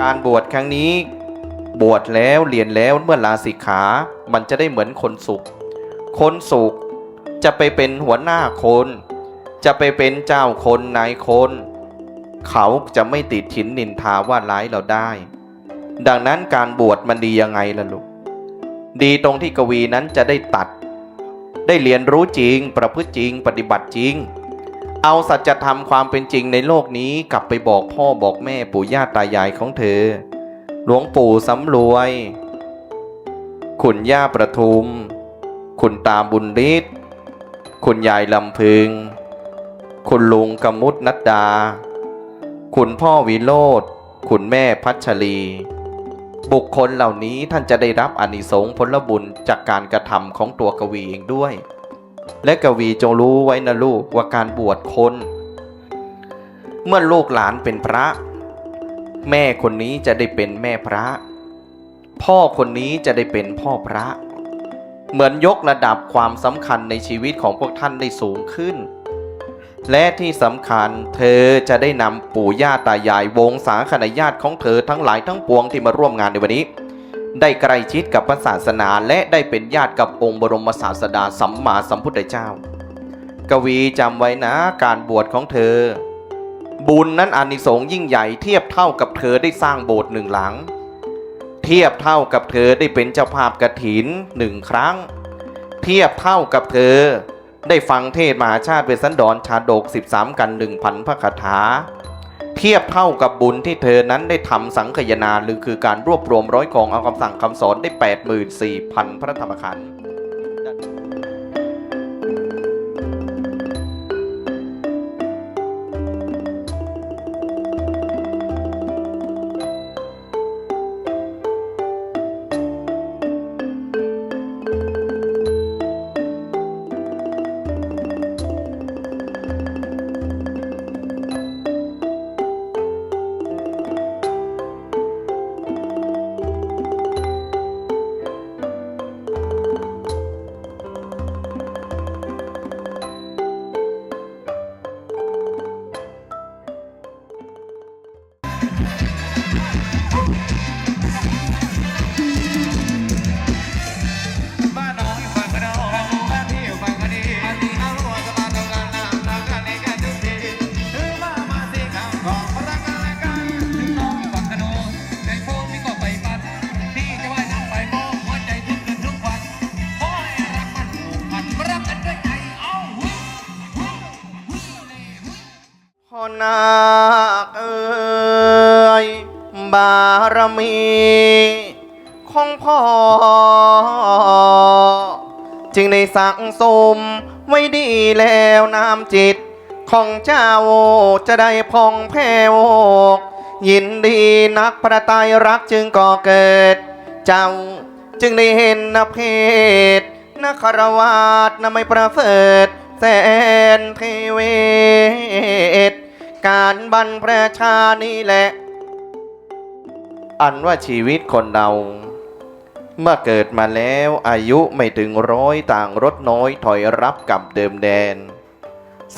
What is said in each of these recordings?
การบวชครั้งนี้ บวชแล้วเรียนแล้วเมื่อลาสิกขา มันจะได้เหมือนคนสุข คนสุขจะไปเป็นหัวหน้าคน จะไปเป็นเจ้าคนนายคน เขาจะไม่ติดฉินนินทาว่าร้ายเราได้ ดังนั้นการบวชมันดียังไงล่ะลูก ดีตรงที่กวีนั้นจะได้ตัด ได้เรียนรู้จริง ประพฤติจริง ปฏิบัติจริง เอาสัจธรรมความเป็นจริงในโลกนี้กลับไปบอกพ่อบอกแม่ปู่ย่าตายายของเธอ หลวงปู่สำรวย คุณย่าประทุม คุณตาบุญฤทธิ์คุณยายลำพึง คุณลุงกมุตนัดดา คุณพ่อวิโรธคุณแม่พัชรี บุคคลเหล่านี้ท่านจะได้รับอานิสงส์ผลบุญจากการกระทำของตัวกวีเองด้วย และกวีจงรู้ไว้นะลูกว่าการบวชคน เมื่อลูกหลานเป็นพระ แม่คนนี้จะได้เป็นแม่พระ พ่อคนนี้จะได้เป็นพ่อพระ เหมือนยกระดับความสำคัญในชีวิตของพวกท่านได้สูงขึ้น และที่สำคัญเธอจะได้นำปู่ย่าตายายวงศาคณญาติของเธอทั้งหลายทั้งปวงที่มาร่วมงานในวันนี้ ได้ใกล้ชิดกับพระศาสนาและได้เป็นญาติกับองค์บรมศาสดาสัมมาสัมพุทธเจ้า กวีจำไว้นะการบวชของเธอ บุญนั้นอานิสงส์ยิ่งใหญ่เทียบเท่ากับเธอได้สร้างโบสถ์หนึ่งหลัง เทียบเท่ากับเธอได้เป็นเจ้าภาพกฐินหนึ่งครั้ง เทียบเท่ากับเธอ ได้ฟังเทศมหาชาติเวสสันดรชาดก 13 กันหนึ่งพันพระคาถา เทียบเท่ากับบุญที่เธอนั้นได้ทำสังคยนาหรือคือการรวบรวมร้อยกองเอาคำสั่งคำสอนได้ 84,000 พระธรรมขันธ์าคเอ่ยบารมีของพ่อ จึงได้สั่งสมไว้ดีแล้วน้ำจิต ของเจ้าจะได้พองแผ้วยินดีนักประตายรักจึงก่อเกิด เจ้าจึงได้เห็นนเพศนครวาสนไม่ประเสริฐแสนเทเวศ การบรรพชานี่แหละ อันว่าชีวิตคนเรา เมื่อเกิดมาแล้วอายุไม่ถึงร้อยต่างรถน้อยถอยรับกับเดิมแดน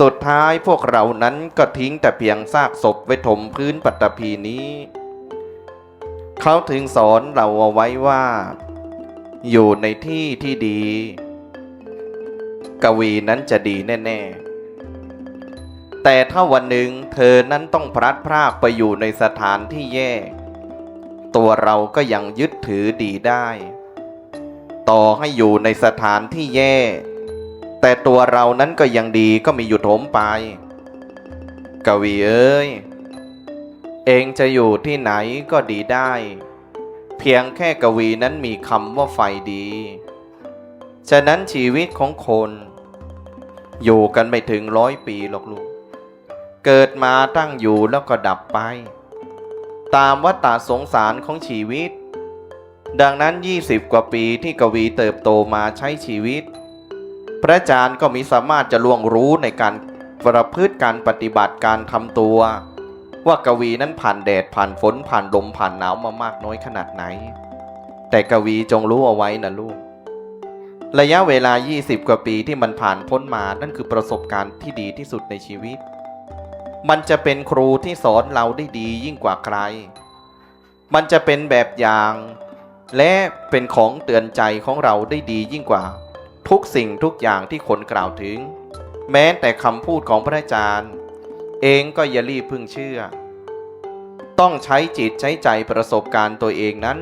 สุดท้ายพวกเรานั้นก็ทิ้งแต่เพียงซากศพไว้ถมพื้นปัตตภีนี้ เขาถึงสอนเราเอาไว้ว่า อยู่ในที่ที่ดี กวีนั้นจะดีแน่ ๆ แต่ถ้าวันหนึ่งเธอนั้นต้องพลัดพรากไปอยู่ในสถานที่แย่ ตัวเราก็ยังยึดถือดีได้ ต่อให้อยู่ในสถานที่แย่ แต่ตัวเรานั้นก็ยังดีก็มีอยู่โถมไป กวีเอ้ย เองจะอยู่ที่ไหนก็ดีได้ เพียงแค่กวีนั้นมีคำว่าไฟดี ฉะนั้นชีวิตของคน อยู่กันไม่ถึงร้อยปีหรอกลูก เกิดมาตั้งอยู่แล้วก็ดับไป ตามวัฏสงสารของชีวิต ดังนั้น 20 กว่าปีที่กวีเติบโตมาใช้ชีวิต พระอาจารย์ก็มีสามารถจะล่วงรู้ในการประพฤติการปฏิบัติการทำตัว ว่ากวีนั้นผ่านแดดผ่านฝนผ่านลมผ่านหนาวมามากน้อยขนาดไหน แต่กวีจงรู้เอาไว้นะลูกระยะเวลา 20 กว่าปีที่มันผ่านพ้นมา นั่นคือประสบการณ์ที่ดีที่สุดในชีวิต มันจะเป็นครูที่สอนเราได้ดียิ่งกว่าใคร มันจะเป็นแบบอย่าง และเป็นของเตือนใจของเราได้ดียิ่งกว่า ทุกสิ่งทุกอย่างที่คนกล่าวถึง แม้แต่คำพูดของพระอาจารย์ เองก็อย่ารีบพึ่งเชื่อ ต้องใช้จิตใช้ใจประสบการณ์ตัวเองนั้น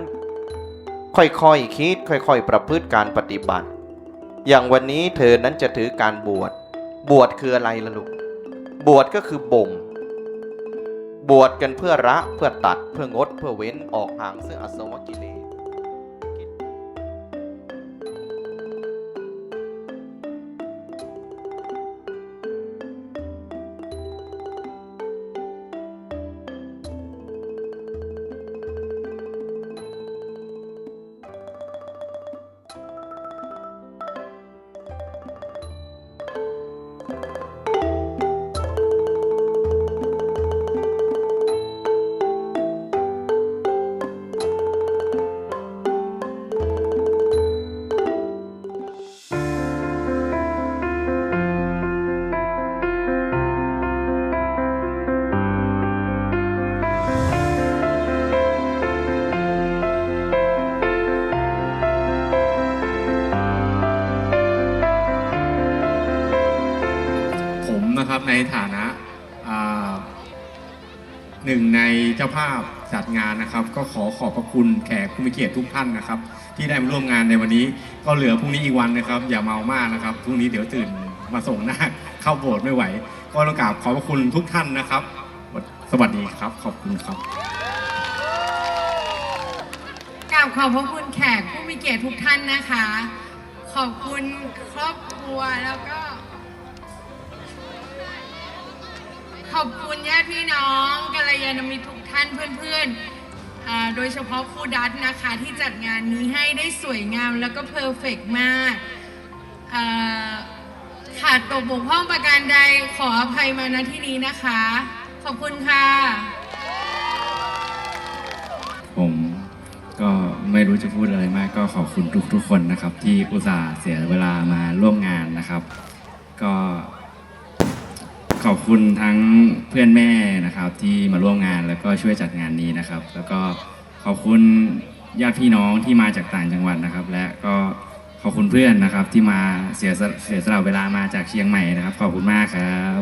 ค่อยๆคคิดค่อยๆ ประพฤติการปฏิบัติ อย่างวันนี้เธอนั้นจะถือการบวช บวชคืออะไรล่ะลูก บวชก็คือบ่ม บวชกันเพื่อละเพื่อตัดเพื่องดเพื่อเว้นออกห่างซึ่งอสวกิเลส ฐานะหนึ่งในเจ้าภาพจัดงานนะครับ ก็ขอขอบพระคุณแขกผู้มีเกียรติทุกท่านนะครับ ที่ได้มาร่วมงานในวันนี้ ก็เหลือพรุ่งนี้อีกวันนะครับ อย่าเมามากนะครับพรุ่งนี้เดี๋ยวตื่นมาส่งหน้าเข้าโบสถ์ไม่ไหว ก็ต้องกราบขอบพระคุณทุกท่านนะครับ สวัสดีครับขอบคุณครับกราบขอบพระคุณแขกผู้มีเกียรติทุกท่านนะคะ ขอบคุณครอบครัวแล้วก็ ขอบคุณญาติพี่น้องกัลยาณมิตรทุกท่านเพื่อนๆ โดยเฉพาะครูดัตนะคะที่จัดงานนี้ให้ได้สวยงามแล้วก็เพอร์เฟกมากขาดตกบกพร่องประการใดขออภัยมาณที่นี้นะคะ ขอบคุณค่ะ ผมก็ไม่รู้จะพูดอะไรมากก็ขอบคุณทุกทุกๆคนนะครับ ที่อุตส่าห์เสียเวลามาร่วมงานนะครับ ก็ ขอบคุณทั้งเพื่อนแม่นะครับที่มาร่วมงานแล้วก็ช่วยจัดงานนี้นะครับ แล้วก็ขอบคุณญาติพี่น้องที่มาจากต่างจังหวัดนะครับ และก็ขอบคุณเพื่อนนะครับที่มาเสียสละเสียสละเวลามาจากเชียงใหม่นะครับ ขอบคุณมากครับ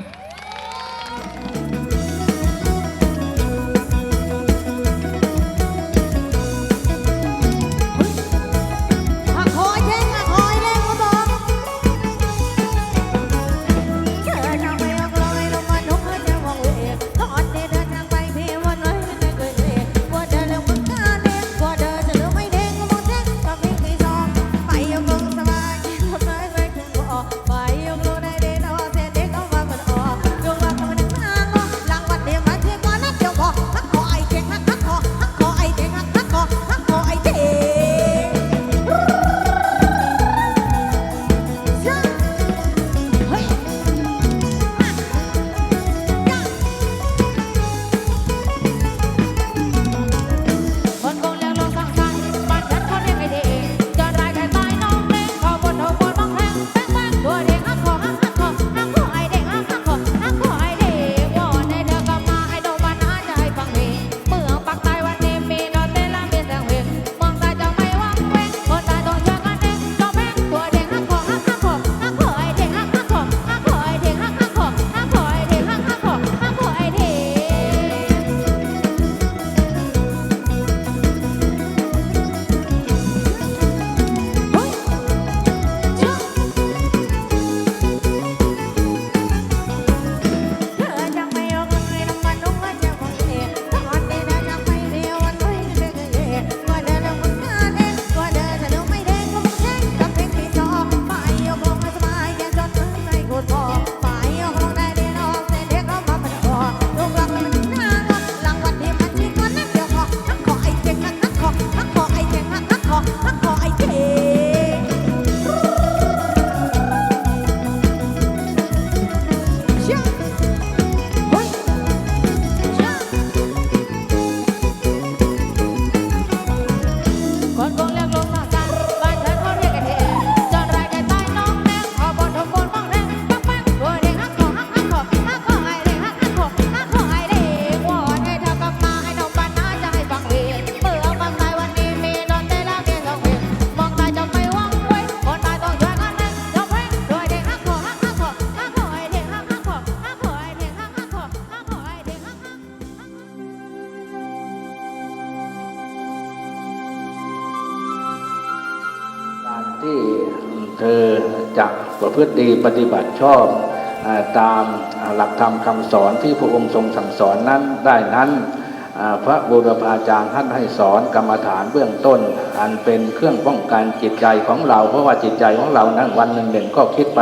พฤติดีปฏิบัติชอบตามหลักธรรมคำสอนที่พระองค์ทรงสั่งสอนนั้นได้นั้นพระบูรพาจารย์ท่านให้สอนกรรมฐานเบื้องต้น อันเป็นเครื่องป้องกันจิตใจของเรา เพราะว่าจิตใจของเรานั้นวันหนึ่งหนึ่งก็คิดไป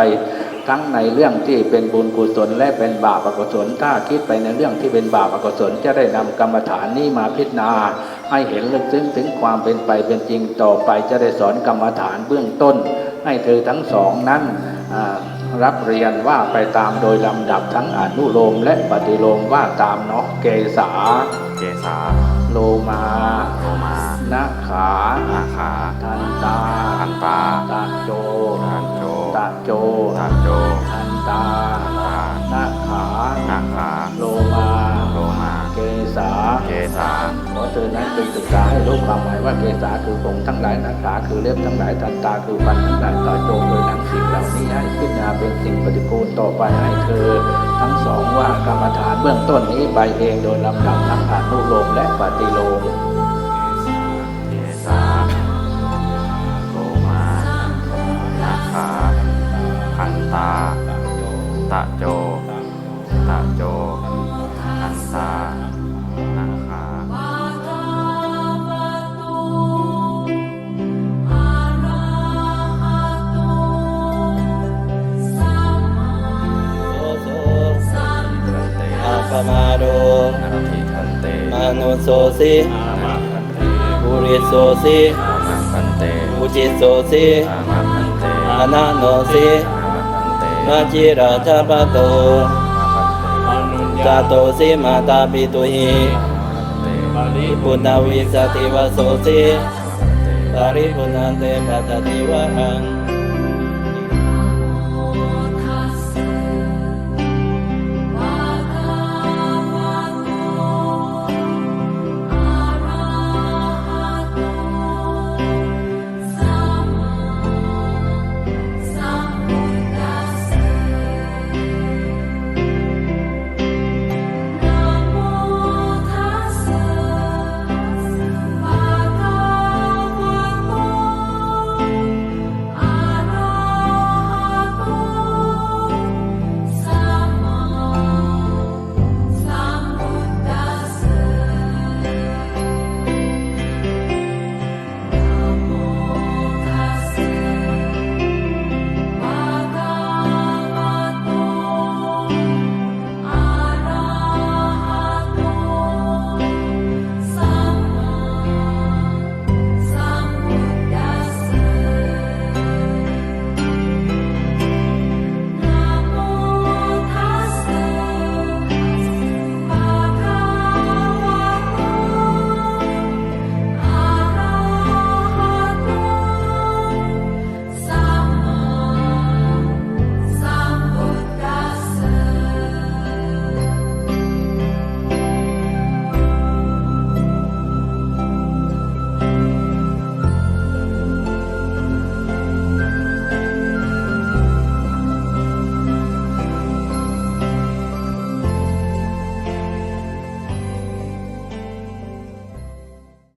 ทั้งในเรื่องที่เป็นบุญกุศลและเป็นบาปอกุศลถ้าคิดไปในเรื่องที่เป็นบาปอกุศลจะได้นำกรรมฐานนี้มาพิจารณา ให้เห็นลึกซึ้งถึงความเป็นไปเป็นจริงต่อไปจะได้สอนกรรมฐานเบื้องต้น ให้เธอทั้งสองนั้น รับเรียนว่าไปตามโดยลำดับทั้งอนุโลมและปฏิโลมว่าตามเนาะเกษาเกษาโลมาโลมานาขานาคาทันตาทันตาตาโจทันโจตาโจทันโจทันตาทันตานาขานาคาโลมาโลมาเกษาเกษา ขอเธอนั้นจงศึกษาให้รู้ความหมายว่าเกษาคือผมทั้งหลายนาขาคือเล็บทั้งหลายทันตาคือฟันทั้งหลายตาโจโดยหนังสิ่งเหล่านี้ให้พิจารณาเป็นสิ่งปฏิกูลต่อไปให้เธอ ทั้งสองว่ากรรมฐานเบื้องต้นนี้ไปเองโดยลำดับทั้งอนุโลมและปฏิโลมเกษาโลมานาคาทันตา ตะโจ ตะโจทันตา สสิอามาทันเตบุริโสสิอามาทันเตอุจิโสสิอามาทันเตอานาโนสิอามาทันเตนาจิราชาปโตอามาทันเตจาโตสิมาตาปิตุหิอามาทันเตปริปุณวิสติวโสสิปริปุณันเตปัตติวะหัง